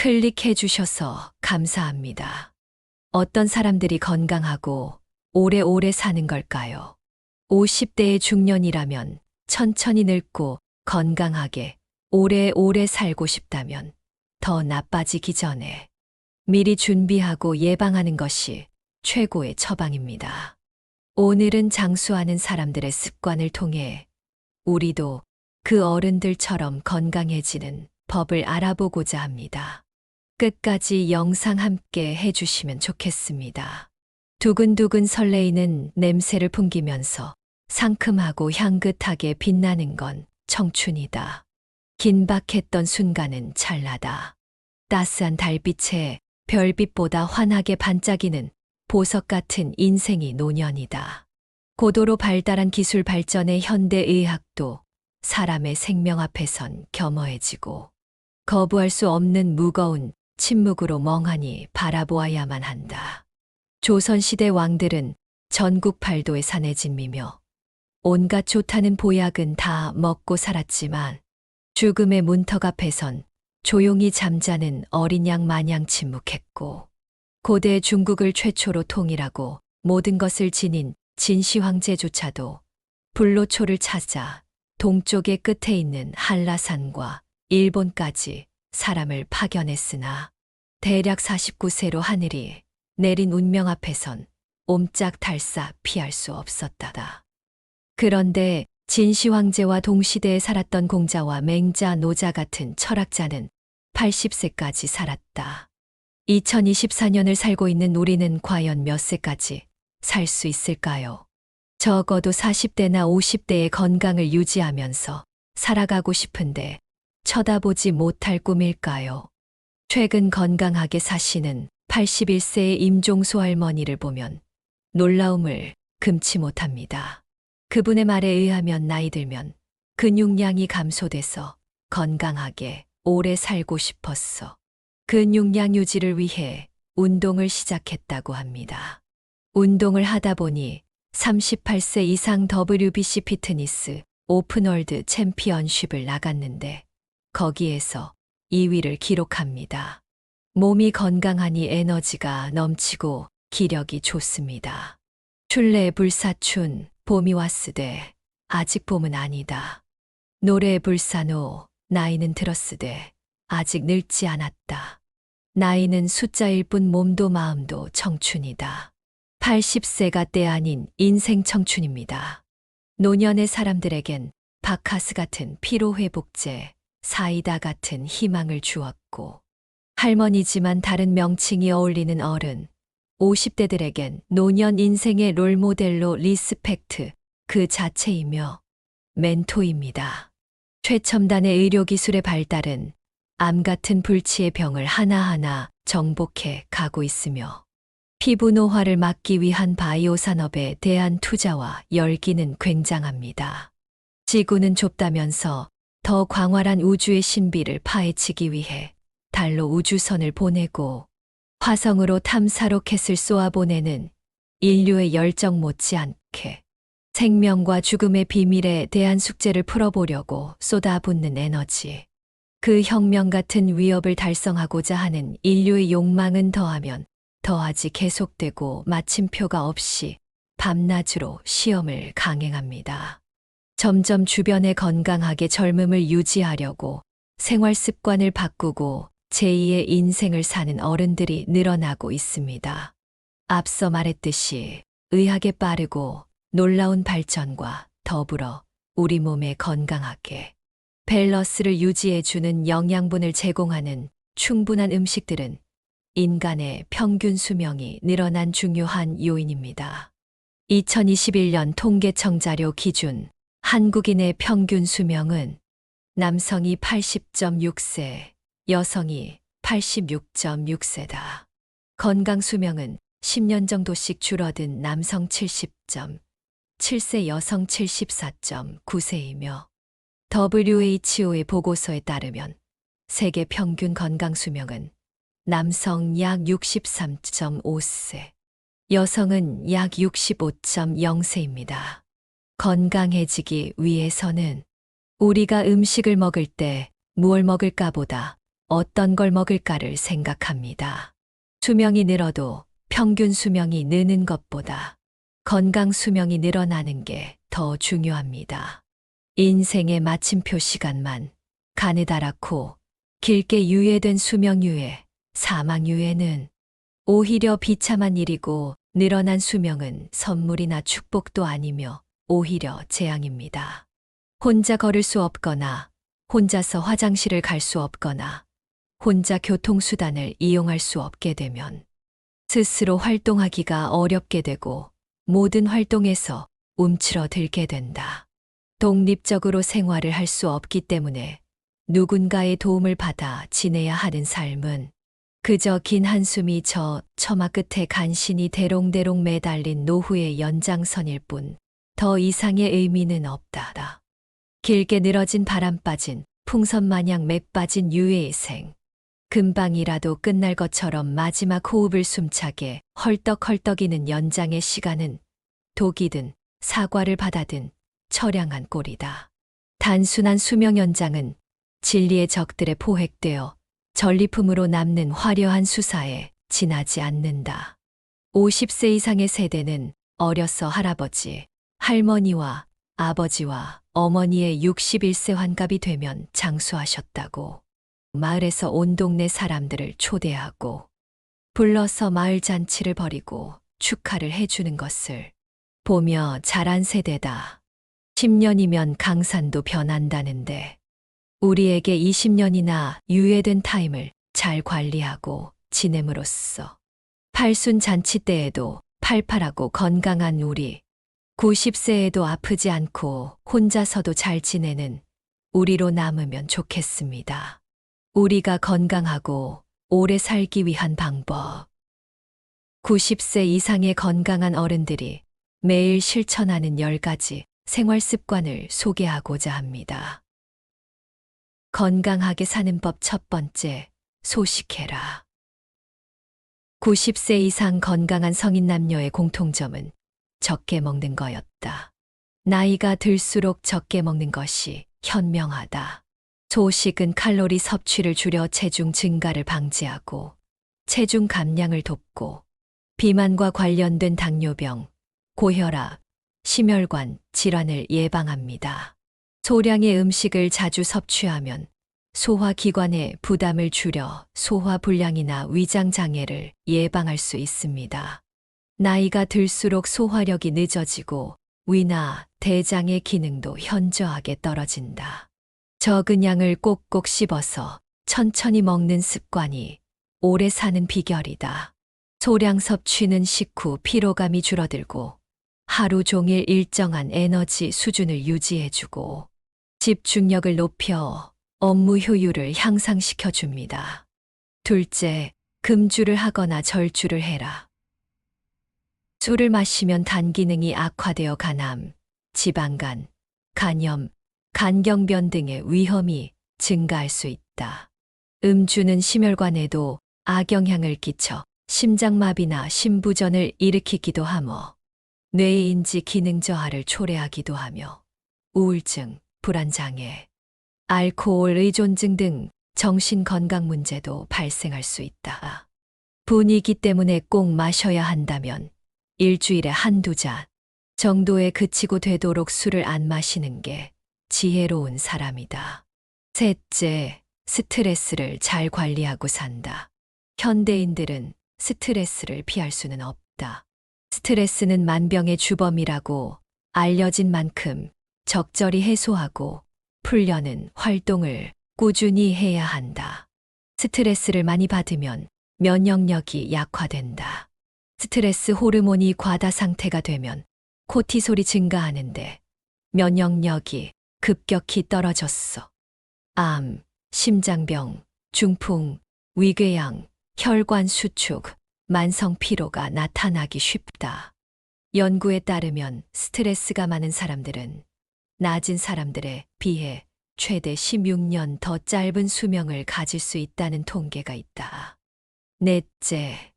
클릭해 주셔서 감사합니다. 어떤 사람들이 건강하고 오래오래 사는 걸까요? 50대의 중년이라면 천천히 늙고 건강하게 오래오래 살고 싶다면 더 나빠지기 전에 미리 준비하고 예방하는 것이 최고의 처방입니다. 오늘은 장수하는 사람들의 습관을 통해 우리도 그 어른들처럼 건강해지는 법을 알아보고자 합니다. 끝까지 영상 함께 해주시면 좋겠습니다. 두근두근 설레이는 냄새를 풍기면서 상큼하고 향긋하게 빛나는 건 청춘이다. 긴박했던 순간은 찰나다. 따스한 달빛에 별빛보다 환하게 반짝이는 보석 같은 인생이 노년이다. 고도로 발달한 기술 발전의 현대의학도 사람의 생명 앞에선 겸허해지고 거부할 수 없는 무거운 침묵으로 멍하니 바라보아야만 한다. 조선시대 왕들은 전국 팔도에 산에 진미며 온갖 좋다는 보약은 다 먹고 살았지만 죽음의 문턱 앞에선 조용히 잠자는 어린 양 마냥 침묵했고 고대 중국을 최초로 통일하고 모든 것을 지닌 진시 황제조차도 불로초를 찾아 동쪽의 끝에 있는 한라산과 일본까지 사람을 파견했으나 대략 49세로 하늘이 내린 운명 앞에선 옴짝달싹 피할 수 없었다다. 그런데 진시 황제와 동시대에 살았던 공자와 맹자 노자 같은 철학자는 80세까지 살았다. 2024년을 살고 있는 우리는 과연 몇 세까지 살 수 있을까요? 적어도 40대나 50대의 건강을 유지하면서 살아가고 싶은데 쳐다보지 못할 꿈일까요? 최근 건강하게 사시는 81세의 임종소 할머니를 보면 놀라움을 금치 못합니다. 그분의 말에 의하면 나이 들면 근육량이 감소돼서 건강하게 오래 살고 싶었어. 근육량 유지를 위해 운동을 시작했다고 합니다. 운동을 하다 보니 38세 이상 WBC 피트니스 오픈월드 챔피언십을 나갔는데 거기에서 2위를 기록합니다. 몸이 건강하니 에너지가 넘치고 기력이 좋습니다. 출래 불사춘 봄이 왔으되 아직 봄은 아니다. 노래 불사노 나이는 들었으되 아직 늙지 않았다. 나이는 숫자일 뿐 몸도 마음도 청춘이다. 80세가 때 아닌 인생 청춘입니다. 노년의 사람들에겐 바카스 같은 피로회복제, 사이다 같은 희망을 주었고, 할머니지만 다른 명칭이 어울리는 어른, 50대들에겐 노년 인생의 롤모델로 리스펙트 그 자체이며 멘토입니다. 최첨단의 의료기술의 발달은 암 같은 불치의 병을 하나하나 정복해 가고 있으며 피부 노화를 막기 위한 바이오 산업에 대한 투자와 열기는 굉장합니다. 지구는 좁다면서 더 광활한 우주의 신비를 파헤치기 위해 달로 우주선을 보내고 화성으로 탐사 로켓을 쏘아보내는 인류의 열정 못지않게 생명과 죽음의 비밀에 대한 숙제를 풀어보려고 쏟아붓는 에너지. 그 혁명 같은 위협을 달성하고자 하는 인류의 욕망은 더하면 더하지 계속되고 마침표가 없이 밤낮으로 시험을 강행합니다. 점점 주변에 건강하게 젊음을 유지하려고 생활 습관을 바꾸고 제2의 인생을 사는 어른들이 늘어나고 있습니다. 앞서 말했듯이 의학의 빠르고 놀라운 발전과 더불어 우리 몸에 건강하게 밸런스를 유지해주는 영양분을 제공하는 충분한 음식들은 인간의 평균 수명이 늘어난 중요한 요인입니다. 2021년 통계청 자료 기준 한국인의 평균 수명은 남성이 80.6세, 여성이 86.6세다. 건강 수명은 10년 정도씩 줄어든 남성 70.7세, 여성 74.9세이며 WHO의 보고서에 따르면 세계 평균 건강 수명은 남성 약 63.5세, 여성은 약 65.0세입니다. 건강해지기 위해서는 우리가 음식을 먹을 때 무얼 먹을까 보다 어떤 걸 먹을까를 생각합니다. 수명이 늘어도 평균 수명이 느는 것보다 건강 수명이 늘어나는 게 더 중요합니다. 인생의 마침표 시간만 가느다랗고 길게 유예된 수명 유예, 사망 유예는 오히려 비참한 일이고 늘어난 수명은 선물이나 축복도 아니며 오히려 재앙입니다. 혼자 걸을 수 없거나 혼자서 화장실을 갈 수 없거나 혼자 교통수단을 이용할 수 없게 되면 스스로 활동하기가 어렵게 되고 모든 활동에서 움츠러들게 된다. 독립적으로 생활을 할 수 없기 때문에 누군가의 도움을 받아 지내야 하는 삶은 그저 긴 한숨이 저 처마 끝에 간신히 대롱대롱 매달린 노후의 연장선일 뿐 더 이상의 의미는 없다. 길게 늘어진 바람 빠진 풍선 마냥 맥 빠진 유해의 생. 금방이라도 끝날 것처럼 마지막 호흡을 숨차게 헐떡헐떡이는 연장의 시간은 독이든 사과를 받아든 처량한 꼴이다. 단순한 수명 연장은 진리의 적들에 포획되어 전리품으로 남는 화려한 수사에 지나지 않는다. 50세 이상의 세대는 어려서 할아버지, 할머니와 아버지와 어머니의 61세 환갑이 되면 장수하셨다고 마을에서 온 동네 사람들을 초대하고 불러서 마을 잔치를 벌이고 축하를 해주는 것을 보며 자란 세대다. 10년이면 강산도 변한다는데 우리에게 20년이나 유예된 타임을 잘 관리하고 지냄으로써 팔순 잔치 때에도 팔팔하고 건강한 우리 90세에도 아프지 않고 혼자서도 잘 지내는 우리로 남으면 좋겠습니다. 우리가 건강하고 오래 살기 위한 방법. 90세 이상의 건강한 어른들이 매일 실천하는 10가지 생활 습관을 소개하고자 합니다. 건강하게 사는 법 첫 번째, 소식해라. 90세 이상 건강한 성인 남녀의 공통점은 적게 먹는 거였다. 나이가 들수록 적게 먹는 것이 현명하다. 소식은 칼로리 섭취를 줄여 체중 증가를 방지하고 체중 감량을 돕고 비만과 관련된 당뇨병, 고혈압, 심혈관 질환을 예방합니다. 소량의 음식을 자주 섭취하면 소화기관의 부담을 줄여 소화불량이나 위장장애를 예방할 수 있습니다. 나이가 들수록 소화력이 늦어지고 위나 대장의 기능도 현저하게 떨어진다. 적은 양을 꼭꼭 씹어서 천천히 먹는 습관이 오래 사는 비결이다. 소량 섭취는 식후 피로감이 줄어들고 하루 종일 일정한 에너지 수준을 유지해주고 집중력을 높여 업무 효율을 향상시켜 줍니다. 둘째, 금주를 하거나 절주를 해라. 술을 마시면 단 기능이 악화되어 간암, 지방간, 간염, 간경변 등의 위험이 증가할 수 있다. 음주는 심혈관에도 악영향을 끼쳐 심장마비나 심부전을 일으키기도 하며 뇌의 인지 기능 저하를 초래하기도 하며 우울증, 불안장애, 알코올 의존증 등 정신 건강 문제도 발생할 수 있다. 분위기 때문에 꼭 마셔야 한다면 일주일에 한두 잔 정도에 그치고 되도록 술을 안 마시는 게 지혜로운 사람이다. 셋째, 스트레스를 잘 관리하고 산다. 현대인들은 스트레스를 피할 수는 없다. 스트레스는 만병의 주범이라고 알려진 만큼 적절히 해소하고 풀려는 활동을 꾸준히 해야 한다. 스트레스를 많이 받으면 면역력이 약화된다. 스트레스 호르몬이 과다 상태가 되면 코티솔이 증가하는데 면역력이 급격히 떨어졌어. 암, 심장병, 중풍, 위궤양, 혈관 수축, 만성 피로가 나타나기 쉽다. 연구에 따르면 스트레스가 많은 사람들은 낮은 사람들에 비해 최대 16년 더 짧은 수명을 가질 수 있다는 통계가 있다. 넷째,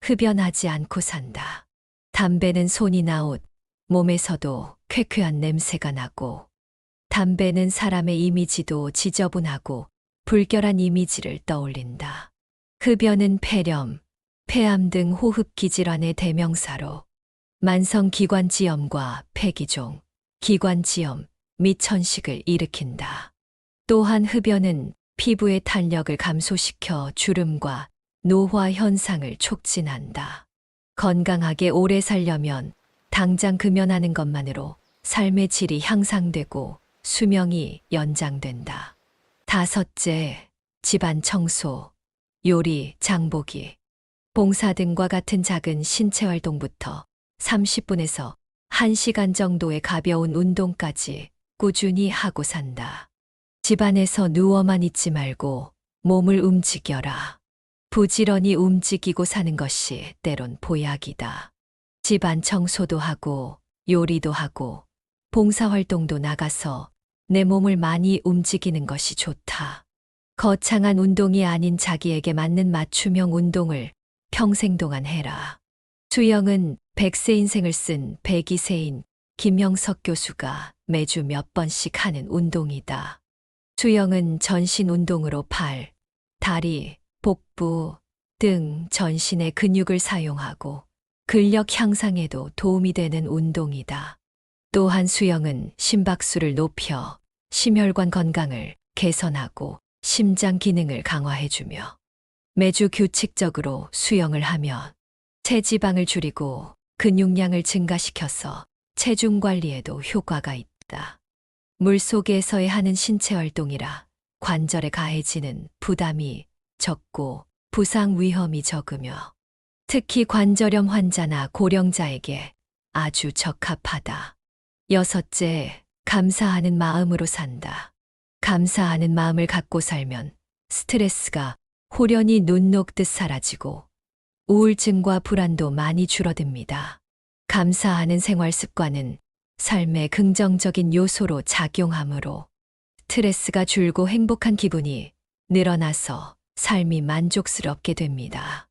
흡연하지 않고 산다. 담배는 손이 나 옷, 몸에서도 쾌쾌한 냄새가 나고, 담배는 사람의 이미지도 지저분하고 불결한 이미지를 떠올린다. 흡연은 폐렴, 폐암 등 호흡기 질환의 대명사로 만성 기관지염과 폐기종, 기관지염 및 천식을 일으킨다. 또한 흡연은 피부의 탄력을 감소시켜 주름과 노화 현상을 촉진한다. 건강하게 오래 살려면 당장 금연하는 것만으로 삶의 질이 향상되고 수명이 연장된다. 다섯째, 집안 청소, 요리, 장보기, 봉사 등과 같은 작은 신체 활동부터 30분에서 1시간 정도의 가벼운 운동까지 꾸준히 하고 산다. 집안에서 누워만 있지 말고 몸을 움직여라. 부지런히 움직이고 사는 것이 때론 보약이다. 집안 청소도 하고 요리도 하고 봉사활동도 나가서 내 몸을 많이 움직이는 것이 좋다. 거창한 운동이 아닌 자기에게 맞는 맞춤형 운동을 평생 동안 해라. 수영은 백세 인생을 쓴 백이세인 김영석 교수가 매주 몇 번씩 하는 운동이다. 수영은 전신 운동으로 팔, 다리, 복부, 등 전신의 근육을 사용하고 근력 향상에도 도움이 되는 운동이다. 또한 수영은 심박수를 높여 심혈관 건강을 개선하고 심장 기능을 강화해주며 매주 규칙적으로 수영을 하면 체지방을 줄이고 근육량을 증가시켜서 체중 관리에도 효과가 있다. 물 속에서의 하는 신체 활동이라 관절에 가해지는 부담이 적고 부상 위험이 적으며 특히 관절염 환자나 고령자에게 아주 적합하다. 여섯째, 감사하는 마음으로 산다. 감사하는 마음을 갖고 살면 스트레스가 호련히 눈 녹듯 사라지고 우울증과 불안도 많이 줄어듭니다. 감사하는 생활 습관은 삶의 긍정적인 요소로 작용하므로 스트레스가 줄고 행복한 기분이 늘어나서 삶이 만족스럽게 됩니다.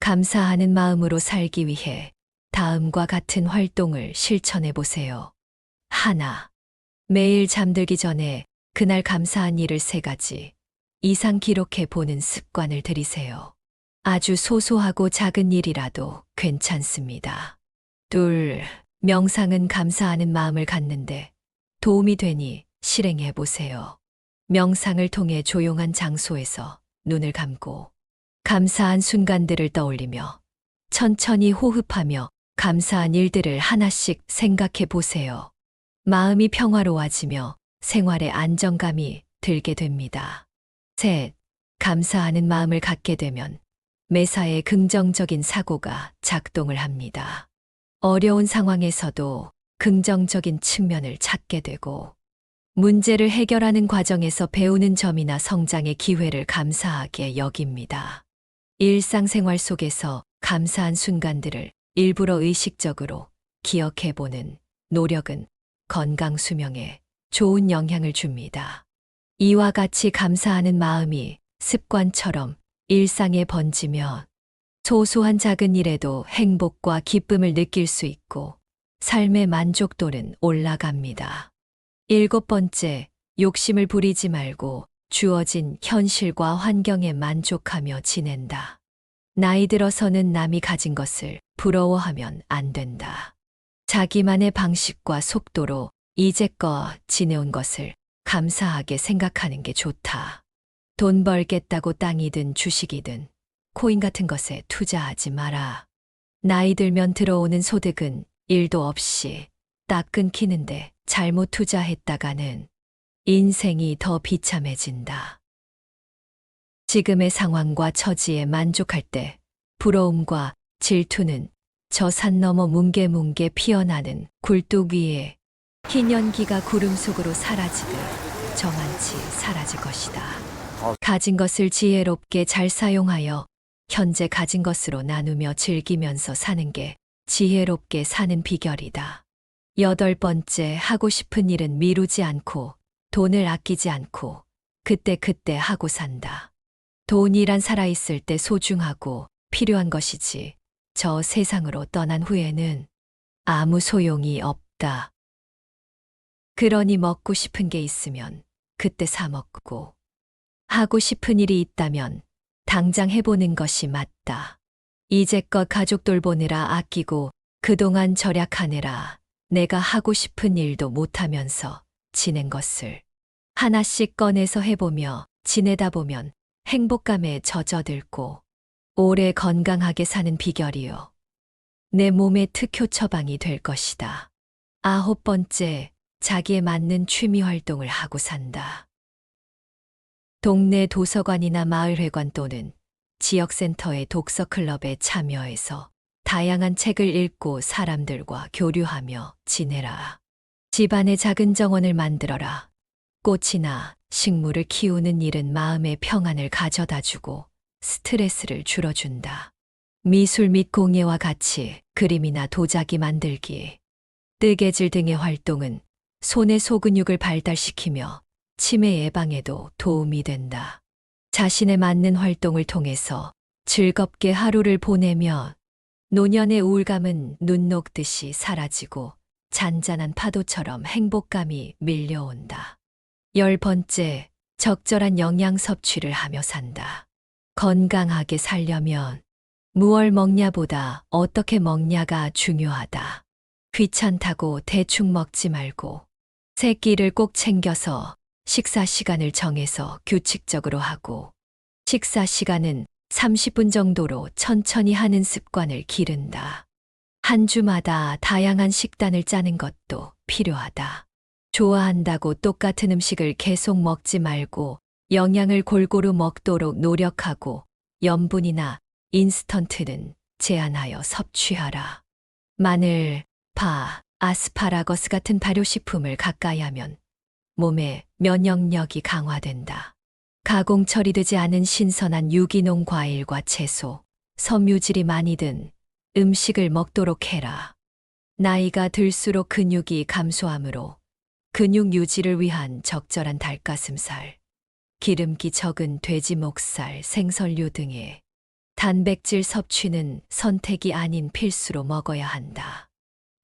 감사하는 마음으로 살기 위해 다음과 같은 활동을 실천해 보세요. 하나. 매일 잠들기 전에 그날 감사한 일을 세 가지 이상 기록해 보는 습관을 들이세요. 아주 소소하고 작은 일이라도 괜찮습니다. 둘. 명상은 감사하는 마음을 갖는데 도움이 되니 실행해 보세요. 명상을 통해 조용한 장소에서 눈을 감고 감사한 순간들을 떠올리며 천천히 호흡하며 감사한 일들을 하나씩 생각해 보세요. 마음이 평화로워지며 생활에 안정감이 들게 됩니다. 셋. 감사하는 마음을 갖게 되면 매사에 긍정적인 사고가 작동을 합니다. 어려운 상황에서도 긍정적인 측면을 찾게 되고 문제를 해결하는 과정에서 배우는 점이나 성장의 기회를 감사하게 여깁니다. 일상생활 속에서 감사한 순간들을 일부러 의식적으로 기억해보는 노력은 건강 수명에 좋은 영향을 줍니다. 이와 같이 감사하는 마음이 습관처럼 일상에 번지면 소소한 작은 일에도 행복과 기쁨을 느낄 수 있고 삶의 만족도는 올라갑니다. 일곱 번째, 욕심을 부리지 말고 주어진 현실과 환경에 만족하며 지낸다. 나이 들어서는 남이 가진 것을 부러워하면 안 된다. 자기만의 방식과 속도로 이제껏 지내온 것을 감사하게 생각하는 게 좋다. 돈 벌겠다고 땅이든 주식이든 코인 같은 것에 투자하지 마라. 나이 들면 들어오는 소득은 일도 없이 딱 끊기는데 잘못 투자했다가는 인생이 더 비참해진다. 지금의 상황과 처지에 만족할 때 부러움과 질투는 저 산 너머 뭉게뭉게 피어나는 굴뚝 위에 흰 연기가 구름 속으로 사라지듯 저만치 사라질 것이다. 가진 것을 지혜롭게 잘 사용하여 현재 가진 것으로 나누며 즐기면서 사는 게 지혜롭게 사는 비결이다. 여덟 번째, 하고 싶은 일은 미루지 않고 돈을 아끼지 않고 그때 그때 하고 산다. 돈이란 살아있을 때 소중하고 필요한 것이지 저 세상으로 떠난 후에는 아무 소용이 없다. 그러니 먹고 싶은 게 있으면 그때 사 먹고 하고 싶은 일이 있다면 당장 해보는 것이 맞다. 이제껏 가족 돌보느라 아끼고 그동안 절약하느라 내가 하고 싶은 일도 못하면서 지낸 것을 하나씩 꺼내서 해보며 지내다 보면 행복감에 젖어들고 오래 건강하게 사는 비결이요. 내 몸의 특효 처방이 될 것이다. 아홉 번째, 자기에 맞는 취미 활동을 하고 산다. 동네 도서관이나 마을회관 또는 지역센터의 독서클럽에 참여해서 다양한 책을 읽고 사람들과 교류하며 지내라. 집안에 작은 정원을 만들어라. 꽃이나 식물을 키우는 일은 마음의 평안을 가져다 주고 스트레스를 줄여준다. 미술 및 공예와 같이 그림이나 도자기 만들기, 뜨개질 등의 활동은 손의 소근육을 발달시키며 치매 예방에도 도움이 된다. 자신에 맞는 활동을 통해서 즐겁게 하루를 보내며 노년의 우울감은 눈 녹듯이 사라지고 잔잔한 파도처럼 행복감이 밀려온다. 열 번째, 적절한 영양 섭취를 하며 산다. 건강하게 살려면 무얼 먹냐보다 어떻게 먹냐가 중요하다. 귀찮다고 대충 먹지 말고 새끼를 꼭 챙겨서 식사 시간을 정해서 규칙적으로 하고 식사 시간은 30분 정도로 천천히 하는 습관을 기른다. 한 주마다 다양한 식단을 짜는 것도 필요하다. 좋아한다고 똑같은 음식을 계속 먹지 말고 영양을 골고루 먹도록 노력하고 염분이나 인스턴트는 제한하여 섭취하라. 마늘, 파, 아스파라거스 같은 발효식품을 가까이 하면 몸의 면역력이 강화된다. 가공 처리되지 않은 신선한 유기농 과일과 채소, 섬유질이 많이 든 음식을 먹도록 해라. 나이가 들수록 근육이 감소하므로 근육 유지를 위한 적절한 닭가슴살, 기름기 적은 돼지 목살, 생선류 등의 단백질 섭취는 선택이 아닌 필수로 먹어야 한다.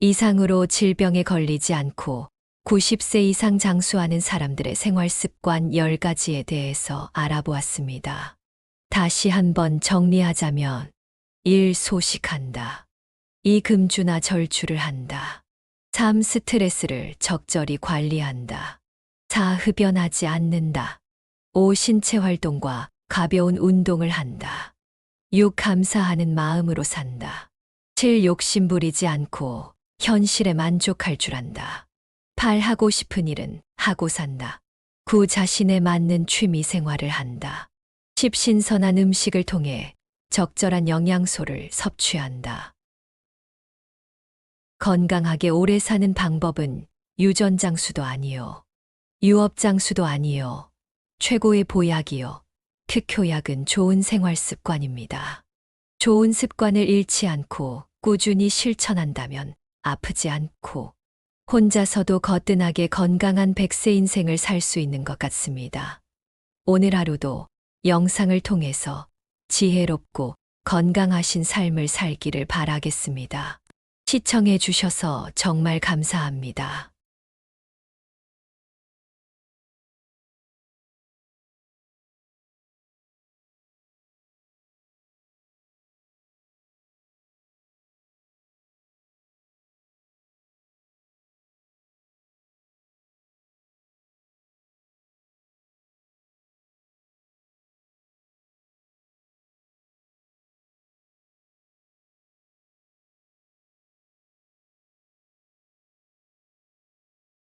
이상으로 질병에 걸리지 않고 90세 이상 장수하는 사람들의 생활 습관 10가지에 대해서 알아보았습니다. 다시 한번 정리하자면 1. 소식한다. 2. 금주나 절주를 한다. 3. 스트레스를 적절히 관리한다. 4. 흡연하지 않는다. 5. 신체 활동과 가벼운 운동을 한다. 6. 감사하는 마음으로 산다. 7. 욕심 부리지 않고 현실에 만족할 줄 안다. 8. 하고 싶은 일은 하고 산다. 9. 자신에 맞는 취미 생활을 한다. 10. 신선한 음식을 통해 적절한 영양소를 섭취한다. 건강하게 오래 사는 방법은 유전장수도 아니요. 유업장수도 아니요. 최고의 보약이요. 특효약은 좋은 생활 습관입니다. 좋은 습관을 잃지 않고 꾸준히 실천한다면 아프지 않고 혼자서도 거뜬하게 건강한 백세 인생을 살 수 있는 것 같습니다. 오늘 하루도 영상을 통해서 지혜롭고 건강하신 삶을 살기를 바라겠습니다. 시청해 주셔서 정말 감사합니다.